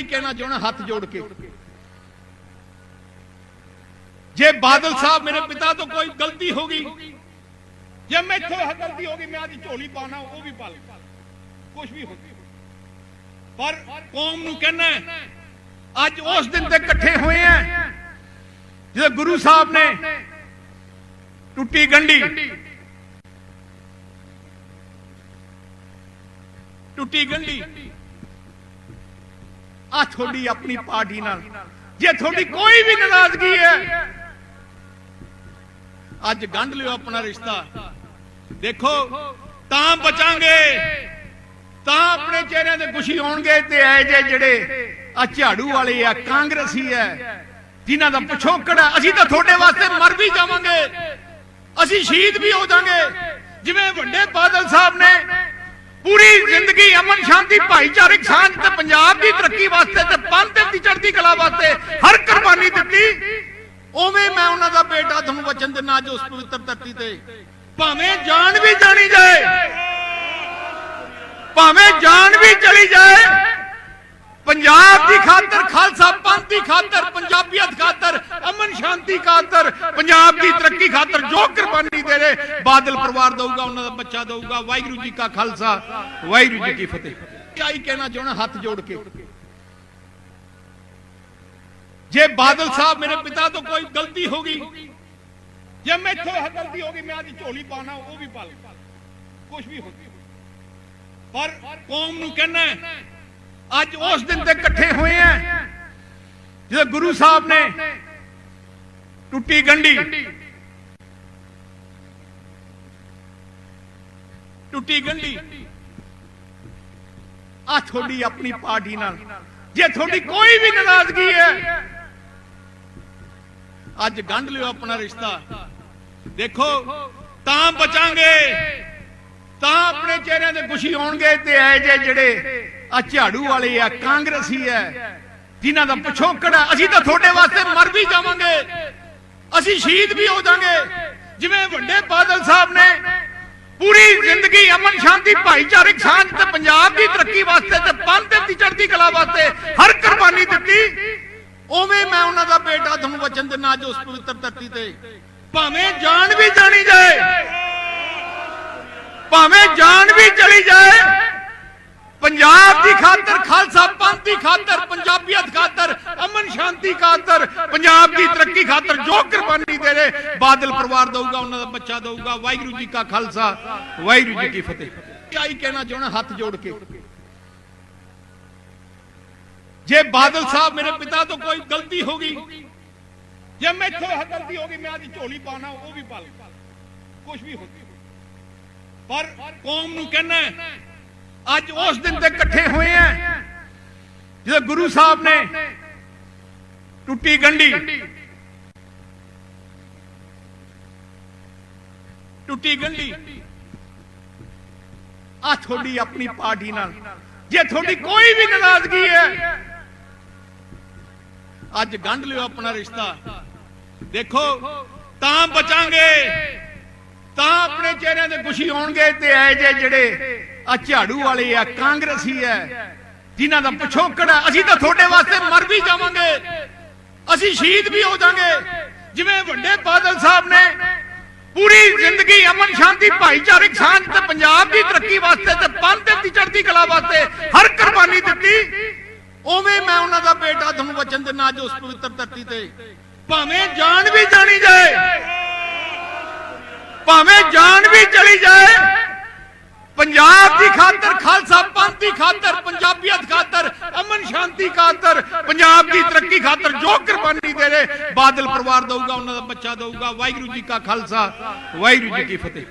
ਹੀ ਕਹਿਣਾ ਚਾਹਣਾ ਹੱਥ ਜੋੜ ਕੇ। ਜੇ ਬਾਦਲ ਸਾਹਿਬ ਮੇਰੇ ਪਿਤਾ ਤੋਂ ਕੋਈ ਗਲਤੀ ਹੋ ਗਈ, ਜੇ ਮੈਥੋਂ ਇਹ ਗਲਤੀ ਹੋ ਗਈ, ਮੈਂ ਆਦੀ ਝੋਲੀ ਪਾਣਾ ਉਹ ਵੀ ਪਾ ਕੁਝ ਵੀ ਹੋ ਪਰ ਕੌਮ ਨੂੰ ਕਹਿਣਾ ਅੱਜ ਉਸ ਦਿਨ ਤੇ ਇਕੱਠੇ ਹੋਏ ਆ, ਜਦੋਂ ਗੁਰੂ ਸਾਹਿਬ ਨੇ ਟੁੱਟੀ ਗੰਢੀ। ਟੁੱਟੀ ਗੰਢੀ। ਆ ਤੁਹਾਡੀ ਆਪਣੀ ਪਾਰਟੀ ਨਾਲ। ਜੇ ਤੁਹਾਡੀ ਕੋਈ ਵੀ ਨਾਰਾਜ਼ਗੀ ਹੈ, ਅੱਜ ਗੰਢ ਲਿਓ ਆਪਣਾ ਰਿਸ਼ਤਾ। ਦੇਖੋ, ਤਾਂ ਬਚਾਂਗੇ, ਤਾਂ ਆਪਣੇ ਚਿਹਰਿਆਂ ਤੇ ਖੁਸ਼ੀ ਹੋਣਗੇ ਤੇ ਐ ਜੇ ਜਿਹੜੇ ਆ ਝਾੜੂ ਵਾਲੇ ਆ, ਕਾਂਗਰਸੀ ਐ ਜਿਨ੍ਹਾਂ ਦਾ ਪਿਛੋਕੜ ਹੈ ਅਸੀਂ ਤਾਂ ਤੁਹਾਡੇ ਵਾਸਤੇ ਮਰ ਵੀ ਜਾਵਾਂਗੇ। ਅਸੀਂ ਸ਼ਹੀਦ ਵੀ ਹੋ ਜਾਾਂਗੇ ਜਿਵੇਂ ਵੱਡੇ ਬਾਦਲ ਸਾਹਿਬ ਨੇ ਪੂਰੀ ਜ਼ਿੰਦਗੀ ਅਮਨ ਸ਼ਾਂਤੀ ਭਾਈਚਾਰਕ ਸਾਂਝ ਤੇ ਪੰਜਾਬ ਦੀ ਤਰੱਕੀ ਵਾਸਤੇ ਤੇ ਪੰਥ ਦੀ ਚੜ੍ਹਦੀ ਕਲਾ ਵਾਸਤੇ ਹਰ ਕੁਰਬਾਨੀ ਦਿੱਤੀ। ਉਵੇਂ ਮੈਂ ਉਹਨਾਂ ਦਾ ਬੇਟਾ ਤੁਹਾਨੂੰ ਵਚਨ ਦਿੰਦਾ ਅੱਜ ਉਸ ਪਵਿੱਤਰ ਧਰਤੀ ਤੇ। ਭਾਵੇਂ ਜਾਨ ਵੀ ਜਾਣੀ ਜਾਏ, ਭਾਵੇਂ ਜਾਨ ਵੀ ਚਲੀ ਜਾਏ ਪੰਜਾਬ ਦੀ ਖਾਤਰ ਖਾਲਸਾ ਪੰਥ ਦੀ ਖਾਤਰ ਪੰਜਾਬੀਅਤ ਖਾਤਰ ਅਮਨ ਸ਼ਾਂਤੀ ਖਾਤਰ ਪੰਜਾਬ ਦੀ ਤਰੱਕੀ ਖਾਤਰ ਜੋ ਕੁਰਬਾਨੀ ਦੇ ਰਹੇ ਬਾਦਲ ਪਰਿਵਾਰ ਦਊਗਾ ਉਹਨਾਂ ਦਾ ਬੱਚਾ ਦਊਗਾ। ਵਾਹਿਗੁਰੂ ਜੀ ਕਾ ਖਾਲਸਾ ਵਾਹਿਗੁਰੂ ਜੀ ਕੀ ਫਤਿਹ। ਹੀ ਕਹਿਣਾ ਚਾਹਣਾ ਹੱਥ ਜੋੜ ਕੇ। ਜੇ ਬਾਦਲ ਸਾਹਿਬ ਮੇਰੇ ਪਿਤਾ ਤੋਂ ਕੋਈ ਗਲਤੀ ਹੋ ਗਈ ਜੇ ਮੈਥੋਂ ਗਲਤੀ ਹੋ ਗਈ ਮੈਂ ਆਦੀ ਝੋਲੀ ਪਾਣਾ ਉਹ ਵੀ ਪਾ ਲੈ ਕੁਝ ਵੀ ਹੋ ਪਰ ਕੌਮ ਨੂੰ ਕਹਿਣਾ ਅੱਜ ਉਸ ਦਿਨ ਤੇ ਇਕੱਠੇ ਹੋਏ ਆ। ਜਦੋਂ ਗੁਰੂ ਸਾਹਿਬ ਨੇ ਟੁੱਟੀ ਗੰਢੀ ਟੁੱਟੀ ਗੰਢੀ ਆ ਤੁਹਾਡੀ ਆਪਣੀ ਪਾਰਟੀ ਨਾਲ। ਜੇ ਤੁਹਾਡੀ ਕੋਈ ਵੀ ਨਾਰਾਜ਼ਗੀ ਹੈ, ਅੱਜ ਗੰਢ ਲਿਓ ਆਪਣਾ ਰਿਸ਼ਤਾ। ਦੇਖੋ, ਤਾਂ ਬਚਾਂਗੇ। ਤਾਂ ਆਪਣੇ ਚਿਹਰਿਆਂ ਤੇ ਖੁਸ਼ੀ ਹੋਣਗੇ ਤੇ ਐ ਜੇ ਜਿਹੜੇ ਆ ਝਾੜੂ ਵਾਲੇ ਆ, ਕਾਂਗਰਸੀ ਐ ਜਿਨ੍ਹਾਂ ਦਾ ਪਿਛੋਕੜ ਹੈ ਅਸੀਂ ਤਾਂ ਤੁਹਾਡੇ ਵਾਸਤੇ ਮਰ ਵੀ ਜਾਵਾਂਗੇ। ਅਸੀਂ ਸ਼ਹੀਦ ਵੀ ਹੋ ਜਾਾਂਗੇ ਜਿਵੇਂ ਵੱਡੇ ਬਾਦਲ ਸਾਹਿਬ ਨੇ ਪੂਰੀ ਜ਼ਿੰਦਗੀ ਅਮਨ ਸ਼ਾਂਤੀ ਭਾਈਚਾਰਕ ਸਾਂਝ ਤੇ ਪੰਜਾਬ ਦੀ ਤਰੱਕੀ ਵਾਸਤੇ ਤੇ ਪੰਥ ਦੀ ਚੜ੍ਹਦੀ ਕਲਾ ਵਾਸਤੇ ਹਰ ਕੁਰਬਾਨੀ ਦਿੱਤੀ, ਉਵੇਂ ਮੈਂ ਉਹਨਾਂ ਦਾ ਬੇਟਾ ਤੁਹਾਨੂੰ ਵਚਨ ਦਿੰਦਾ ਅੱਜ ਉਸ ਪਵਿੱਤਰ ਧਰਤੀ ਤੇ। ਭਾਵੇਂ ਜਾਨ ਵੀ ਜਾਣੀ ਜਾਏ ਭਾਵੇਂ ਜਾਨ ਵੀ ਚਲੀ ਜਾਏ। ਪੰਜਾਬ ਦੀ ਖਾਤਰ, ਖਾਲਸਾ ਪੰਥ ਦੀ ਖਾਤਰ, ਪੰਜਾਬੀਅਤ ਖਾਤਰ, ਅਮਨ ਸ਼ਾਂਤੀ ਖਾਤਰ, ਪੰਜਾਬ ਦੀ ਤਰੱਕੀ ਖਾਤਰ ਜੋ ਕੁਰਬਾਨੀ ਦੇ ਰਹੇ, ਬਾਦਲ ਪਰਿਵਾਰ ਦਊਗਾ, ਉਹਨਾਂ ਦਾ ਬੱਚਾ ਦਊਗਾ, ਵਾਹਿਗੁਰੂ ਜੀ ਕਾ ਖਾਲਸਾ, ਵਾਹਿਗੁਰੂ ਜੀ ਕੀ ਫਤਿਹ। ਕਿਆ ਹੀ ਕਹਿਣਾ ਚਾਹਣਾ ਹੱਥ ਜੋੜ ਕੇ। ਜੇ ਬਾਦਲ ਸਾਹਿਬ ਮੇਰੇ ਪਿਤਾ ਤੋਂ ਕੋਈ ਗਲਤੀ ਹੋ ਗਈ, ਜੇ ਮੈਥੋਂ ਇਹ ਗਲਤੀ ਹੋ ਗਈ, ਮੈਂ ਆਦੀ ਝੋਲੀ ਪਾਣਾ ਉਹ ਵੀ ਪਾ ਲੈ ਕੁਝ ਵੀ ਹੋ ਪਰ ਕੌਮ ਨੂੰ ਕਹਿਣਾ ਅੱਜ ਉਸ ਦਿਨ ਤੇ ਇਕੱਠੇ ਹੋਏ ਆ, ਜਦੋਂ ਗੁਰੂ ਸਾਹਿਬ ਨੇ ਟੁੱਟੀ ਗੰਢੀ। ਟੁੱਟੀ ਗੰਢੀ। ਆ ਤੁਹਾਡੀ ਆਪਣੀ ਪਾਰਟੀ ਨਾਲ। ਜੇ ਤੁਹਾਡੀ ਕੋਈ ਵੀ ਨਾਰਾਜ਼ਗੀ ਹੈ, ਅੱਜ ਗੰਢ ਲਿਓ ਆਪਣਾ ਰਿਸ਼ਤਾ। ਦੇਖੋ, ਤਾਂ ਬਚਾਂਗੇ। ਚਿਹਰਿਆਂ ਤੇ ਹੋਣਗੇ ਤੇ ਐ ਜੇ ਜਿਹੜੇ ਆ ਝਾੜੂ ਵਾਲੇ ਆ, ਕਾਂਗਰਸੀ ਐ ਜਿਨ੍ਹਾਂ ਦਾ ਪਿਛੋਕੜ ਅਸੀਂ ਤਾਂ ਤੁਹਾਡੇ ਵਾਸਤੇ ਮਰ ਵੀ ਜਾਵਾਂਗੇ। ਅਸੀਂ ਸ਼ਹੀਦ ਵੀ ਹੋ ਜਾਾਂਗੇ ਜਿਵੇਂ ਵੱਡੇ ਬਾਦਲ ਸਾਹਿਬ ਨੇ ਪੂਰੀ ਜ਼ਿੰਦਗੀ ਅਮਨ ਸ਼ਾਂਤੀ ਭਾਈਚਾਰਕ ਸਾਂਝ ਤੇ ਪੰਜਾਬ ਦੀ ਤਰੱਕੀ ਵਾਸਤੇ ਤੇ ਪੰਥ ਦੀ ਚੜ੍ਹਦੀ ਕਲਾ ਵਾਸਤੇ ਹਰ ਕੁਰਬਾਨੀ ਦਿੱਤੀ, ਉਵੇਂ ਮੈਂ ਉਹਨਾਂ ਦਾ ਬੇਟਾ ਤੁਹਾਨੂੰ ਵਚਨ ਦਿੰਦਾ ਅੱਜ ਉਸ ਪਵਿੱਤਰ ਧਰਤੀ ਤੇ। ਭਾਵੇਂ ਜਾਨ ਵੀ ਜਾਣੀ ਜਾਏ ਭਾਵੇਂ ਜਾਨ ਵੀ ਚਲੀ ਜਾਏ। ਪੰਜਾਬ ਦੀ ਖਾਤਰ, ਖਾਲਸਾ ਪੰਥ ਦੀ ਖਾਤਰ, ਪੰਜਾਬੀਅਤ ਖਾਤਰ, ਅਮਨ ਸ਼ਾਂਤੀ ਖਾਤਰ, ਪੰਜਾਬ ਦੀ ਤਰੱਕੀ ਖਾਤਰ ਜੋ ਕੁਰਬਾਨੀ ਦੇ ਰਹੇ, ਬਾਦਲ ਪਰਿਵਾਰ ਦਊਗਾ, ਉਹਨਾਂ ਦਾ ਬੱਚਾ ਦਊਗਾ, ਵਾਹਿਗੁਰੂ ਜੀ ਕਾ ਖਾਲਸਾ, ਵਾਹਿਗੁਰੂ ਜੀ ਕੀ ਫਤਿਹ।